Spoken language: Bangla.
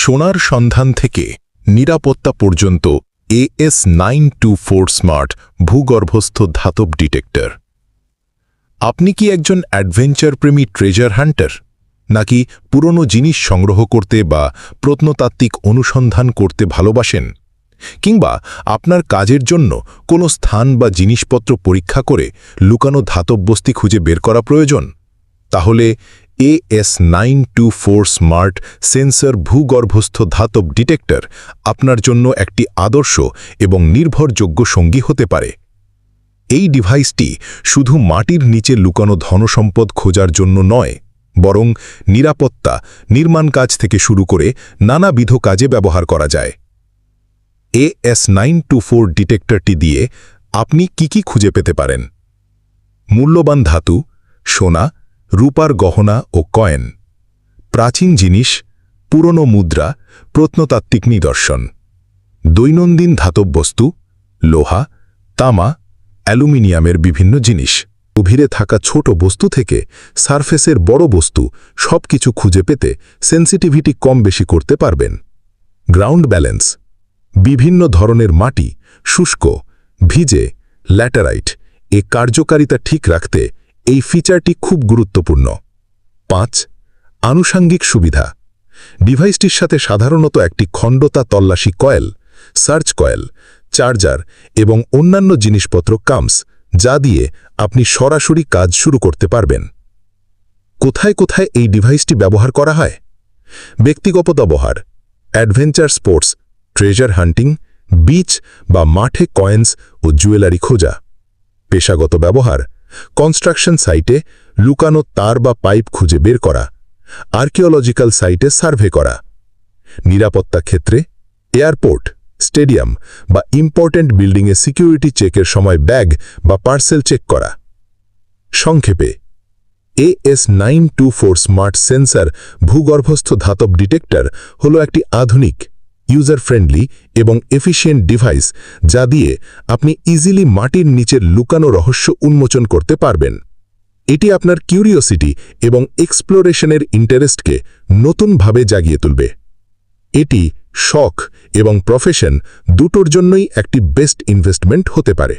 সোনার সন্ধান থেকে নিরাপত্তা পর্যন্ত AS nine two four smart ভূগর্ভস্থ ধাতব ডিটেক্টর। আপনি কি একজন অ্যাডভেঞ্চার প্রেমী ট্রেজার হান্টার? নাকি পুরনো জিনিস সংগ্রহ করতে বা প্রত্নতাত্ত্বিক অনুসন্ধান করতে ভালোবাসেন? কিংবা আপনার কাজের জন্য কোনো স্থান বা জিনিসপত্র পরীক্ষা করে লুকানো ধাতব বস্তি খুঁজে বের করা প্রয়োজন? তাহলে AS nine two four smart sensor ভূগর্ভস্থ ধাতব ডিটেক্টর আপনার জন্য একটি আদর্শ এবং নির্ভরযোগ্য সঙ্গী হতে পারে। এই ডিভাইসটি শুধু মাটির নিচে লুকানো ধনসম্পদ খোঁজার জন্য নয়, বরং নিরাপত্তা, নির্মাণ কাজ থেকে শুরু করে নানাবিধ কাজে ব্যবহার করা যায়। এএস নাইন টু ফোর ডিটেক্টরটি দিয়ে আপনি কি কি খুঁজে পেতে পারেন? মূল্যবান ধাতু, সোনা রূপার গহনা ও কয়েন। প্রাচীন জিনিস, পুরনো মুদ্রা, প্রত্নতাত্ত্বিক নিদর্শন। দৈনন্দিন ধাতব বস্তু লোহা, তামা, অ্যালুমিনিয়ামের বিভিন্ন জিনিস। গভীরে থাকা ছোট বস্তু থেকে সারফেসের বড় বস্তু সবকিছু খুঁজে পেতে সেন্সিটিভিটি কম বেশি করতে পারবেন। Ground balance. বিভিন্ন ধরনের মাটি, শুষ্ক, ভিজে, ল্যাটারাইট, এ কার্যকারিতা ঠিক রাখতে এই ফিচারটি খুব গুরুত্বপূর্ণ। পাঁচ, আনুষাঙ্গিক সুবিধা। ডিভাইসটির সাথে সাধারণত একটি খণ্ডতা তল্লাশি কয়েল, সার্চ কয়েল, চার্জার এবং অন্যান্য জিনিসপত্র কামস, যা দিয়ে আপনি সরাসরি কাজ শুরু করতে পারবেন। কোথায় কোথায় এই ডিভাইসটি ব্যবহার করা হয়? ব্যক্তিগত ব্যবহার adventure sports treasure hunting beach বা মাঠে কয়েন্স ও জুয়েলারি খোঁজা। পেশাগত ব্যবহার কনস্ট্রাকশন সাইটে লুকানো তার বা পাইপ খুঁজে বের করা আর্কিওলজিক্যাল সাইটে সার্ভে করা। নিরাপত্তা ক্ষেত্রে এয়ারপোর্ট স্টেডিয়াম বা ইম্পর্ট্যান্ট বিল্ডিংয়ে সিকিউরিটি চেকের সময় ব্যাগ বা পার্সেল চেক করা। সংক্ষেপে AS nine two four smart sensor ভূগর্ভস্থ ধাতব ডিটেক্টর হল একটি আধুনিক ইউজার ফ্রেন্ডলি এবং এফিসিয়েন্ট ডিভাইস যা দিয়ে আপনি ইজিলি মাটির নিচের লুকানো রহস্য উন্মোচন করতে পারবেন। এটি আপনার কিউরিওসিটি এবং এক্সপ্লোরেশনের ইন্টারেস্টকে নতুনভাবে জাগিয়ে তুলবে। এটি শখ এবং প্রফেশন দুটোর জন্যই একটি বেস্ট ইনভেস্টমেন্ট হতে পারে।